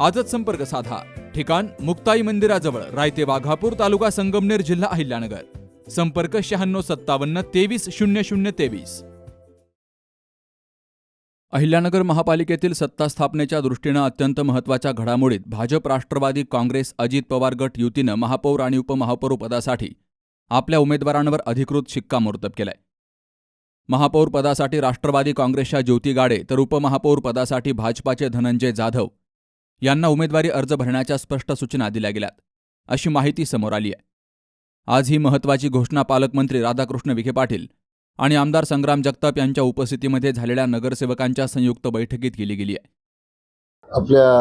आजच संपर्क साधा. ठिकाण मुक्ताई मंदिराजवळ रायते वाघापूर तालुका संगमनेर जिल्हा अहिल्यानगर. संपर्क शहाण्णव सत्तावन्न तेवीस शून्य शून्य तेवीस. अहिल्यानगर महापालिकेतील सत्ता स्थापनेच्या दृष्टीनं अत्यंत महत्त्वाच्या घडामोडीत भाजप राष्ट्रवादी काँग्रेस अजित पवार गट युतीनं महापौर आणि उपमहापौरपदासाठी आपल्या उमेदवारांवर अधिकृत शिक्कामोर्तब केलाय. महापौर पदासाठी राष्ट्रवादी काँग्रेसच्या ज्योती गाडे तर उपमहापौर पदासाठी भाजपाचे धनंजय जाधव यांना उमेदवारी अर्ज भरण्याच्या स्पष्ट सूचना दिल्या गेल्यात अशी माहिती समोर आली आहे. आज ही महत्त्वाची घोषणा पालकमंत्री राधाकृष्ण विखे पाटील आणि आमदार संग्राम जगताप यांच्या उपस्थितीमध्ये झालेल्या नगरसेवकांच्या संयुक्त बैठकीत केली गेली आहे. आपल्या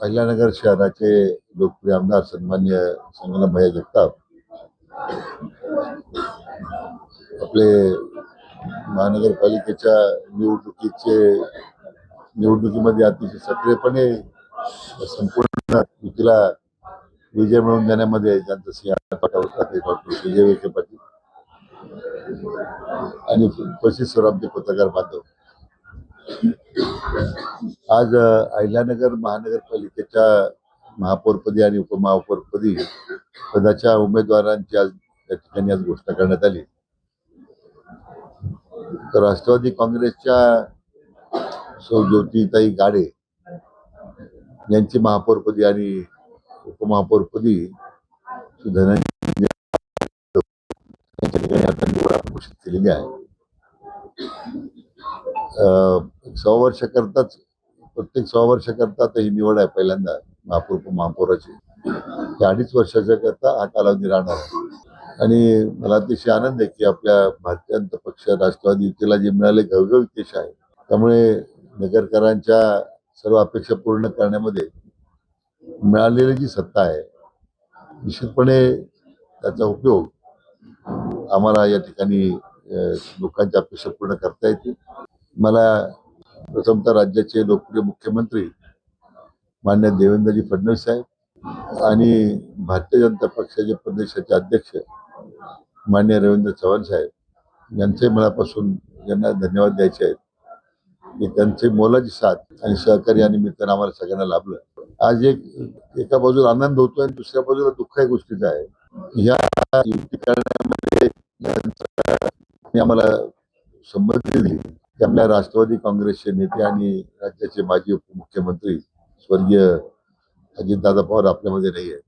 अहिल्यानगर शहराचे लोकप्रिय आमदार सन्मान्य संगम भैया जगताप आपले महानगरपालिकेच्या निवडणुकीचे निवडणुकीमध्ये अतिशय सक्रियपणे संपूर्ण युतीला विजय मिळवून देण्यामध्ये ज्यांचा सिंह होता ते डॉक्टर विजय विखे पाटील. आणि उपस्थित आमचे पत्रकार बांधव. आज अहिल्यानगर महानगरपालिकेच्या महापौरपदी आणि उपमहापौरपदी पदाच्या उमेदवारांची आज त्या ठिकाणी आज घोषणा करण्यात आली. तर राष्ट्रवादी काँग्रेसच्या सौ ज्योतिताई गाडे यांची महापौरपदी आणि उपमहापौरपदी धनंजय यांच्या ठिकाणी आता निवड घोषित केलेली आहे. सहा वर्षाकरताच प्रत्येक सहा वर्षाकरता तर ही निवड आहे पहिल्यांदा महापौर महापौराची त्या अडीच वर्षाच्या करता हा कालावधी राहणार आहे. आणि मला अतिशय आनंद आहे की आपल्या भारतीय जनता पक्ष राष्ट्रवादी युतीला जे मिळाले घवघवीत यश आहे. त्यामुळे नगरकरांच्या सर्व अपेक्षा पूर्ण करण्यामध्ये मिळालेली जी सत्ता आहे निश्चितपणे त्याचा उपयोग आम्हाला या ठिकाणी लोकांच्या अपेक्षा पूर्ण करता येतील. मला प्रथमतः राज्याचे लोकप्रिय मुख्यमंत्री मान्य देवेंद्रजी फडणवीस साहेब आणि भारतीय जनता पक्षाचे प्रदेशाचे अध्यक्ष मान्य रवींद्र चव्हाण साहेब यांचे मनापासून यांना धन्यवाद द्यायचे आहेत. की त्यांचे मोलाची साथ आणि सहकार्य आणि मित्र आम्हाला सगळ्यांना लाभलं. आज एक एका बाजूला आनंद होतोय आणि दुसऱ्या बाजूला दुःख या गोष्टीचा आहे. या युती करण्यामध्ये आम्हाला संमती दिली. की आपल्या राष्ट्रवादी काँग्रेसचे नेते आणि राज्याचे माजी उपमुख्यमंत्री स्वर्गीय अजितदादा पवार आपल्यामध्ये नाही आहे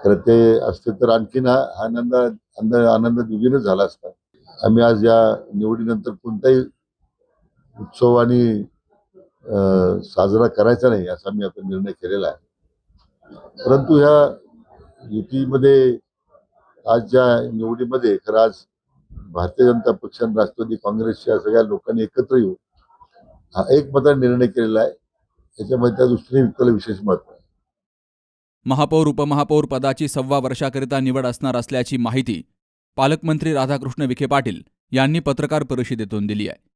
खरं ते असते तर आणखीन हा आनंद आनंद आनंद द्विगुणच झाला असता. आम्ही आज या निवडीनंतर कोणताही उत्सवाने अं, साजरा करायचा नाही असा मी आता निर्णय केलेला आहे. परंतु ह्या युतीमध्ये आज ज्या निवडीमध्ये खरं आज भारतीय जनता पक्ष आणि राष्ट्रवादी काँग्रेसच्या सगळ्या लोकांनी एकत्र येऊन हा एक मताने निर्णय केलेला आहे. त्याच्यामध्ये त्या दृष्टीने युतीला विशेष महत्त्व आहे. महापौर उपमहापौर पदाची सव्वा वर्षाकरिता निवड असणार असल्याची माहिती पालकमंत्री राधाकृष्ण विखे पाटील यांनी पत्रकार परिषदेतून दिली आहे.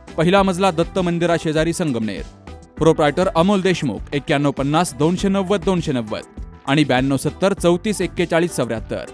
पहिला मजला दत्त मंदिरा शेजारी संगमनेर. प्रोप्रायटर अमोल देशमुख एक्क्याण्णव पन्नास दोनशे नव्वद दोनशे नव्वद आणि ब्याण्णव सत्तर चौतीस एक्केचाळीस चौऱ्याहत्तर.